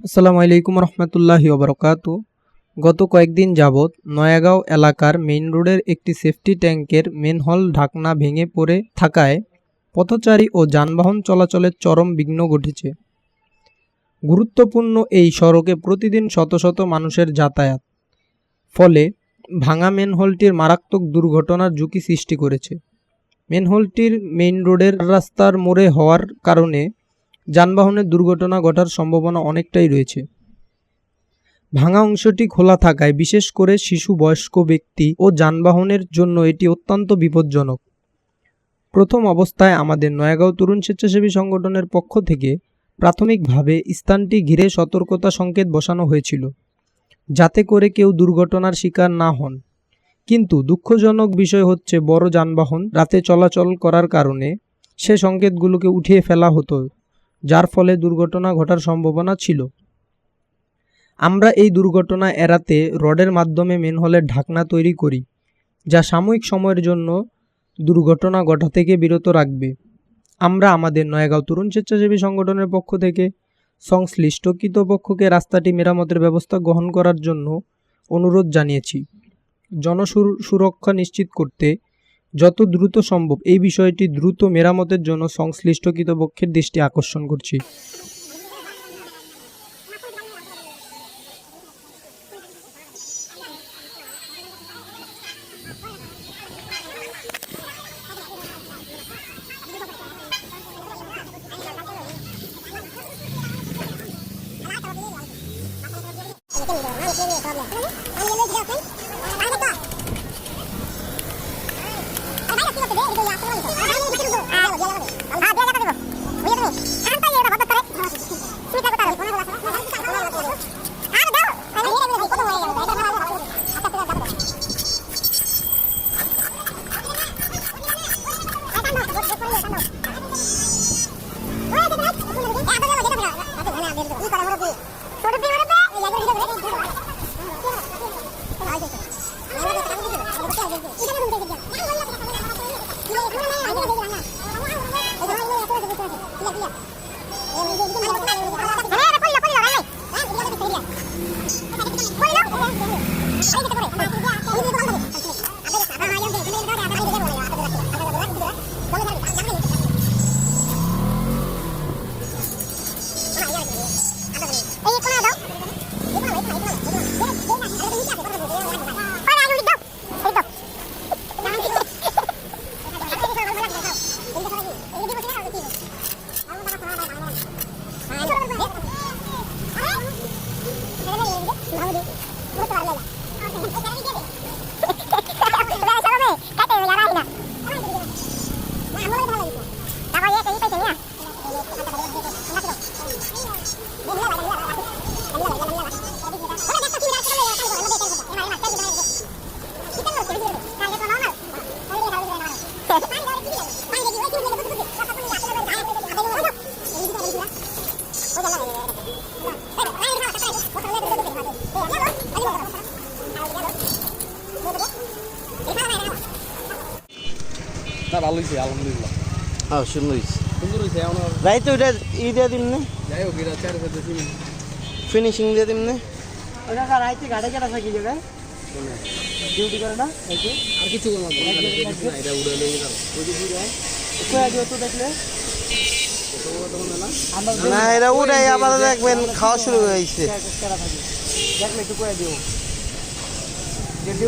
আসসালামু আলাইকুম রহমতুল্লাহি ওবরকাতু। গত কয়েকদিন যাবৎ নয়াগাঁও এলাকার মেইন রোডের একটি সেফটি ট্যাঙ্কের মেনহল ঢাকনা ভেঙে পড়ে থাকায় পথচারী ও যানবাহন চলাচলের চরম বিঘ্ন ঘটেছে। গুরুত্বপূর্ণ এই সড়কে প্রতিদিন শত শত মানুষের যাতায়াত। ফলে ভাঙা মেনহোলটির মারাত্মক দুর্ঘটনার ঝুঁকি সৃষ্টি করেছে। মেনহোলটির মেইন রোডের রাস্তার মোড়ে হওয়ার কারণে যানবাহনের দুর্ঘটনা ঘটার সম্ভাবনা অনেকটাই রয়েছে। ভাঙা অংশটি খোলা থাকায় বিশেষ করে শিশু, বয়স্ক ব্যক্তি ও যানবাহনের জন্য এটি অত্যন্ত বিপজ্জনক। প্রথম অবস্থায় আমাদের নয়াগাঁও তরুণ স্বেচ্ছাসেবী সংগঠনের পক্ষ থেকে প্রাথমিকভাবে স্থানটি ঘিরে সতর্কতা সংকেত বসানো হয়েছিল, যাতে করে কেউ দুর্ঘটনার শিকার না হন। কিন্তু দুঃখজনক বিষয় হচ্ছে, বড় যানবাহন রাতে চলাচল করার কারণে সে সংকেতগুলোকে উঠিয়ে ফেলা হতো। যার ফলে দুর্ঘটনা ঘটার সম্ভাবনা ছিল। আমরা এই দুর্ঘটনা এড়াতে রডের মাধ্যমে মেনহলের ঢাকনা তৈরি করি, যা সাময়িক সময়ের জন্য দুর্ঘটনা ঘটা থেকে বিরত রাখবে। আমরা আমাদের নয়াগাঁও তরুণ স্বেচ্ছাসেবী সংগঠনের পক্ষ থেকে সংশ্লিষ্ট কৃতপক্ষকে রাস্তাটি মেরামতের ব্যবস্থা গ্রহণ করার জন্য অনুরোধ জানিয়েছি। জনসুরক্ষা নিশ্চিত করতে যত দ্রুত সম্ভব এই বিষয়টি দ্রুত মেরামতের জন্য সংশ্লিষ্ট কৃতপক্ষের দৃষ্টি আকর্ষণ করছি। না Hold it. ভালো হয়েছে আলহামদুলিল্লাহ। হ্যাঁ সুন্দর হয়েছে সুন্দর হয়েছে এমন রাইতে ওইটা ই দিয়ে দিন না? যাই হোক এটা চার ফিনিশিং দিয়ে দিন না? ওটা রাইতে গাড়ি কেটা থাকি যাবে ডিউটি করে না? আর কিছু করব না এটা উড়ে লেগে যাবে ওই যে ঘুরে কোয়া দিও তো দেখলে? না এটা উড়াই আবার দেখবেন খাওয়া শুরু হয়েছে। দেখলে একটু দিও। ডিউটি